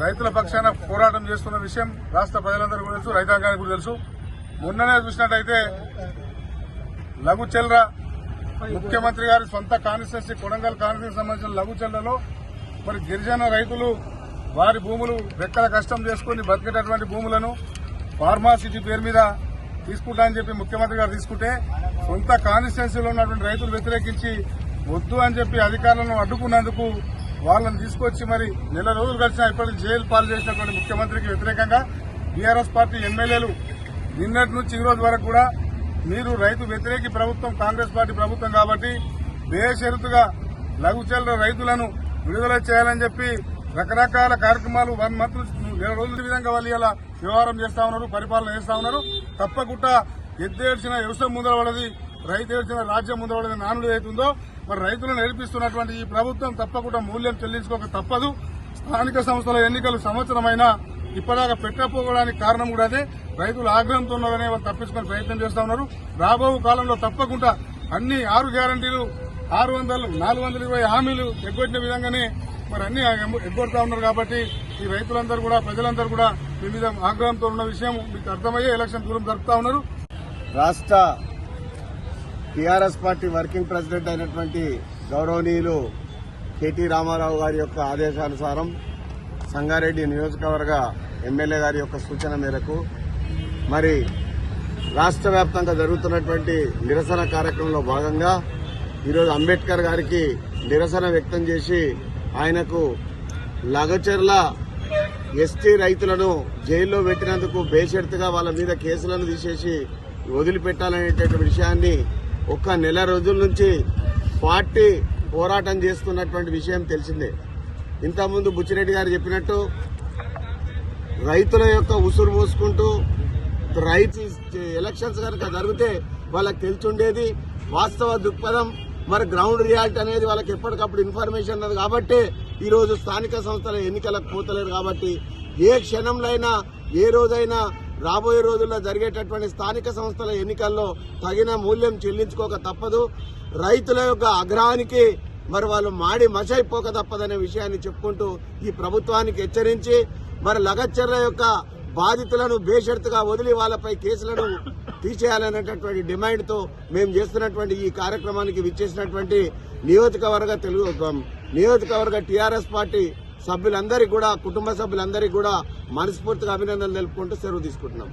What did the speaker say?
రైతుల పక్షాన పోరాటం చేస్తున్న విషయం రాష్ట్ర ప్రజలందరికీ కూడా తెలుసు రైతాంగానికి కూడా తెలుసు. మొన్ననే చూసినట్టయితే లఘు చెల్ర ముఖ్యమంత్రి గారి సొంత కాన్స్టిట్యూన్సీ కొడంగల్ కాన్స్టిట్యూన్సీ సంబంధించిన లఘు చెల్లలో మరి గిరిజన రైతులు వారి భూములు రెక్కల కష్టం చేసుకుని బతికేటటువంటి భూములను ఫార్మాసిటీ పేరు మీద తీసుకుంటా అని చెప్పి ముఖ్యమంత్రి గారు తీసుకుంటే సొంత కాన్స్టిట్యున్సీలో ఉన్నటువంటి రైతులు వ్యతిరేకించి వద్దు అని చెప్పి అధికారులను అడ్డుకున్నందుకు వాళ్ళని తీసుకొచ్చి మరి నెల రోజులు గడిచిన ఇప్పటికి జైలు పాలు చేసినటువంటి ముఖ్యమంత్రికి వ్యతిరేకంగా బీఆర్ఎస్ పార్టీ ఎమ్మెల్యేలు నిన్నటి నుంచి ఈ రోజు వరకు కూడా మీరు రైతు వ్యతిరేకి ప్రభుత్వం కాంగ్రెస్ పార్టీ ప్రభుత్వం కాబట్టి బేషరతుగా లఘుచల రైతులను విడుదల చేయాలని చెప్పి రకరకాల కార్యక్రమాలు వన్ మంత్ నెల రోజుల విధంగా వాళ్ళు ఇలా వ్యవహారం చేస్తా ఉన్నారు పరిపాలన చేస్తా ఉన్నారు. తప్పకుండా ఎద్దేడ్చిన వ్యవసాయం ముందరపడది రైతు ఏడ్చిన రాజ్యం ముందరపడది నానుడు ఏదైతుందో మరి రైతులను నేర్పిస్తున్నటువంటి ఈ ప్రభుత్వం తప్పకుండా మూల్యం చెల్లించుకోక తప్పదు. స్థానిక సంస్థల ఎన్నికలు సంవత్సరమైనా ఇప్పటిదాకా పెట్టకపోవడానికి కారణం కూడా అదే. రైతులు ఆగ్రహంతో ఉన్నారనే వాళ్ళు తప్పించుకునే ప్రయత్నం చేస్తా ఉన్నారు. రాబో కాలంలో తప్పకుండా అన్ని ఆరు గ్యారంటీలు ఆరు వందలు నాలుగు వందల ఇరవై హామీలు ఎగ్గొట్టిన విధంగానే మరి అన్ని ఎగ్గొడతా ఉన్నారు కాబట్టి ఈ రైతులందరూ కూడా ప్రజలందరూ కూడా మీ మీద ఆగ్రహంతో ఉన్న విషయం మీకు అర్థమయ్యే ఎలక్షన్ దూరం జరుపుతా ఉన్నారు. రాష్ట్ర టీఆర్ఎస్ పార్టీ వర్కింగ్ ప్రెసిడెంట్ అయినటువంటి గౌరవనీయులు కేటీ రామారావు గారి యొక్క ఆదేశానుసారం సంగారెడ్డి నియోజకవర్గ ఎమ్మెల్యే గారి యొక్క సూచన మేరకు మరి రాష్ట్ర వ్యాప్తంగా జరుగుతున్నటువంటి నిరసన కార్యక్రమంలో భాగంగా ఈరోజు అంబేద్కర్ గారికి నిరసన వ్యక్తం చేసి ఆయనకు లగచర్ల ఎస్టీ రైతులను జైల్లో పెట్టినందుకు బేషరతుగా వాళ్ళ మీద కేసులను తీసేసి వదిలిపెట్టాలనేటటువంటి విషయాన్ని ఒక నెల రోజుల నుంచి పార్టీ పోరాటం చేస్తున్నటువంటి విషయం తెలిసిందే. ఇంతకుముందు బుచ్చిరెడ్డి గారు చెప్పినట్టు రైతుల యొక్క ఉసురు పోసుకుంటూ రైతు ఎలక్షన్స్ కనుక జరిగితే వాళ్ళకి తెలుసుండేది వాస్తవ దృక్పథం మరి గ్రౌండ్ రియాలిటీ అనేది వాళ్ళకి ఎప్పటికప్పుడు ఇన్ఫర్మేషన్ ఉన్నది కాబట్టి ఈరోజు స్థానిక సంస్థల ఎన్నికలకు పోతలేరు కాబట్టి ఏ క్షణంలో అయినా ఏ రోజైనా రాబోయే రోజుల్లో జరిగేటటువంటి స్థానిక సంస్థల ఎన్నికల్లో తగిన మూల్యం చెల్లించుకోక తప్పదు. రైతుల యొక్క అగ్రహానికి మరి వాళ్ళు మాడి మసైపోక తప్పదనే విషయాన్ని చెప్పుకుంటూ ఈ ప్రభుత్వానికి హెచ్చరించి మరి లగచ్చర్ల యొక్క బాధితులను బేషరతుగా వదిలి వాళ్ళపై కేసులను తీసేయాలనేటటువంటి డిమాండ్తో మేము చేస్తున్నటువంటి ఈ కార్యక్రమానికి విచ్చేసినటువంటి నియోజకవర్గ తెలుగు నియోజకవర్గ టీఆర్ఎస్ పార్టీ సభ్యులందరికీ కూడా కుటుంబ సభ్యులందరికీ కూడా మనస్ఫూర్తిగా అభినందనలు తెలుపుకుంటూ సెలవు తీసుకుంటున్నాం.